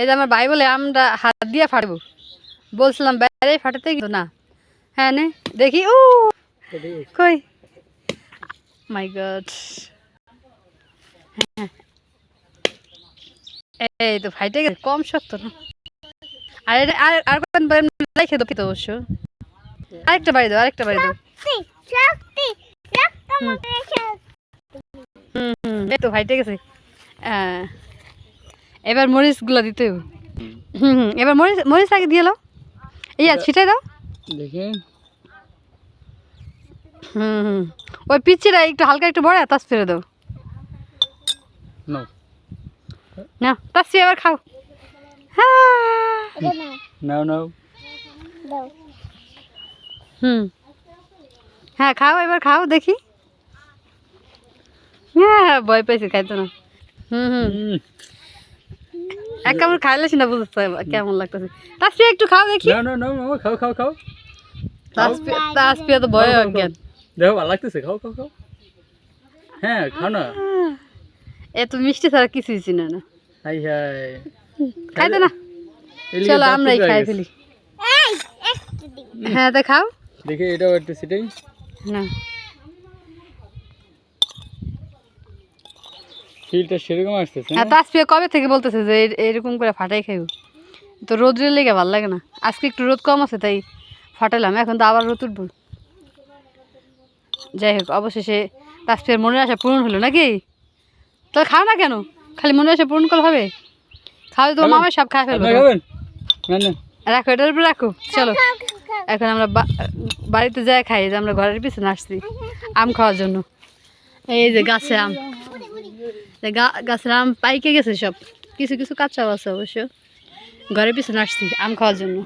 এই যে আমার ভাই বলে আমরা হাত দিয়ে ফাটবো। বলছিলাম বাইরে ফাটাতে কিন্তু না। হ্যাঁ নে দেখি ও কই? মাই গড এই তো ফাইটে গেছে কম শক্ত না। আর আর আর কোন রেখে দাও তো অবশ্য। আরেকটা বাড়ি দাও আরেকটা বাড়ি দাও। হুম হুম এই তো ফাইটে গেছে। আহ, এবার মরিচগুলো দিতে হবে হুম। হুম এবার মরিচ মরিচ আগে দিয়ে দাও। এই আর ছিটাই দাও। দেখি। হুম হুম। ওই পিচিটা একটু হালকা একটু বড় তাস ফেলে দাও। না তাস এবার খাও। হ্যাঁ নাও নাও। হুম। হ্যাঁ খাও এবার খাও দেখি। হ্যাঁ ভয় পাইছি খাইতো না। হুম হুম। হুম। এক কামড় খাইলেছি না বুঝতে কেমন লাগতেছে। তাস একটু খাও দেখি। নাও নাও নাও খাও খাও খাও। তাস তাস পিয়া তো ভয় অজ্ঞান দেখো ভালো লাগতেছে খাও খাও খাও। হ্যাঁ খাও না। এত মিষ্টি ছাড়া কিছুই চিনে না। হাই হাই। খাইতো না। চলো আমরাই খাই ফেলি। হ্যাঁ তা খাও। দেখি এটাও একটু সেটাই না। ফিলটা সেরকম আসতেছে হ্যাঁ তাস পিয়া কবে থেকে বলতেছে যে এই- এইরকম করে ফাটাই খাইব? তো রোদ্রের লেগে ভালো লাগে না। আজকে একটু রোদ কম আছে তাই ফাটালাম। এখন তো আবার রোদ উঠবো। যাই হোক অবশেষে তাস পিয়ার মনের আশা পূরণ হলো নাকি? তো খাও না কেন? খালি মনের আশা পূরণ করলে হবে? খাওয়া তো খাবেন? মামা সব খাই ফেলব রাখো এটার উপরে রাখো। চলো। এখন আমরা বা- বাড়িতে যাই খাই। যে আমরা ঘরের পিছনে আসছি। আম খাওয়ার জন্য। এই যে গাছে আম। গাছের আম পাইকে গেছে সব। কিছু কিছু কাঁচাও আছে অবশ্য। ঘরের পিছনে আসছি, আম খাওয়ার জন্য।